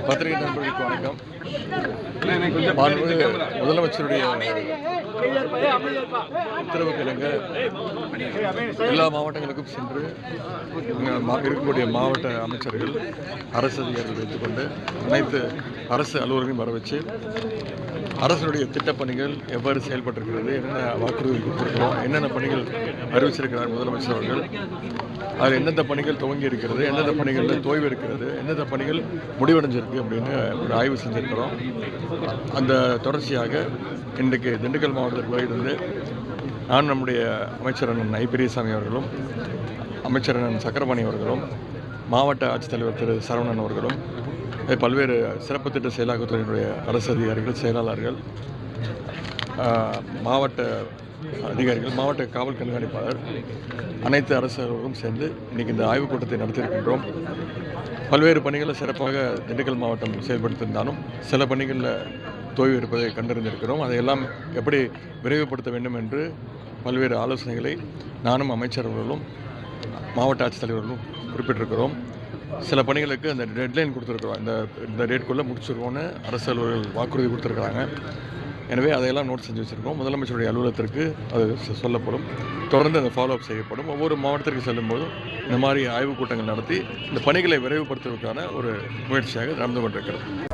பத்திரிகை நண்பர்களுக்கு வணக்கம். முதலமைச்சருடைய உத்தரவு கிழங்க எல்லா மாவட்டங்களுக்கும் சென்று இருக்கக்கூடிய மாவட்ட அமைச்சர்கள் அரசு அதிகாரிகள் வைத்துக்கொண்டு அனைத்து அரசு அலுவலர்களையும் வர வச்சு அரசுடைய திட்டப்பணிகள் எவ்வாறு செயல்பட்டிருக்கிறது என்ன வாக்குறுதி கொடுத்திருக்கிறோம் என்னென்ன பணிகள் அறிவிச்சிருக்கிறார் முதலமைச்சர் அவர்கள் அதில் எந்தெந்த பணிகள் துவங்கி இருக்கிறது எந்தெந்த பணிகளில் தோய்வு இருக்கிறது எந்தெந்த பணிகள் முடிவடைஞ்சிருக்கு அப்படின்னு ஒரு ஆய்வு செஞ்சிருக்கிறோம். அந்த தொடர்ச்சியாக இன்றைக்கு திண்டுக்கல் மாவட்டத்தில் இருந்து நான் நம்முடைய அமைச்சர் அண்ணன் ஐ. பெரியசாமி அவர்களும் அமைச்சர் அண்ணன் சக்கரபாணி அவர்களும் மாவட்ட ஆட்சித்தலைவர் திரு சரவணன் அவர்களும் பல்வேறு சிறப்பு திட்ட செயலாக்கத்துறையினுடைய அரசு அதிகாரிகள் செயலாளர்கள் மாவட்ட அதிகாரிகள் மாவட்ட காவல் கண்காணிப்பாளர் அனைத்து அரசர்களும் சேர்ந்து இன்றைக்கி இந்த ஆய்வுக் கூட்டத்தை நடத்தியிருக்கின்றோம். பல்வேறு பணிகளை சிறப்பாக திண்டுக்கல் மாவட்டம் செயல்படுத்தியிருந்தாலும் சில பணிகளில் தோய்வு இருப்பதை கண்டறிந்திருக்கிறோம். அதையெல்லாம் எப்படி விரைவுபடுத்த வேண்டும் என்று பல்வேறு ஆலோசனைகளை நானும் அமைச்சர்களும் மாவட்ட ஆட்சித்தலைவர்களும் குறிப்பிட்டிருக்கிறோம். சில பணிகளுக்கு அந்த டெட்லைன் கொடுத்துருக்குறோம். இந்த இந்த டேட்குள்ளே முடிச்சிருவோன்னு அரசு அலுவலர்கள் வாக்குறுதி கொடுத்துருக்குறாங்க. எனவே அதையெல்லாம் நோட் செஞ்சு வச்சுருக்கோம் முதலமைச்சருடைய அலுவலகத்திற்கு அது சொல்லப்படும். தொடர்ந்து அந்த ஃபாலோ அப் செய்யப்படும். ஒவ்வொரு மாவட்டத்திற்கு செல்லும்போதும் இந்த மாதிரி ஆய்வுக் கூட்டங்கள் நடத்தி இந்த பணிகளை விரைவுபடுத்துவதற்கான ஒரு முயற்சியாக நடந்து கொண்டிருக்கிறது.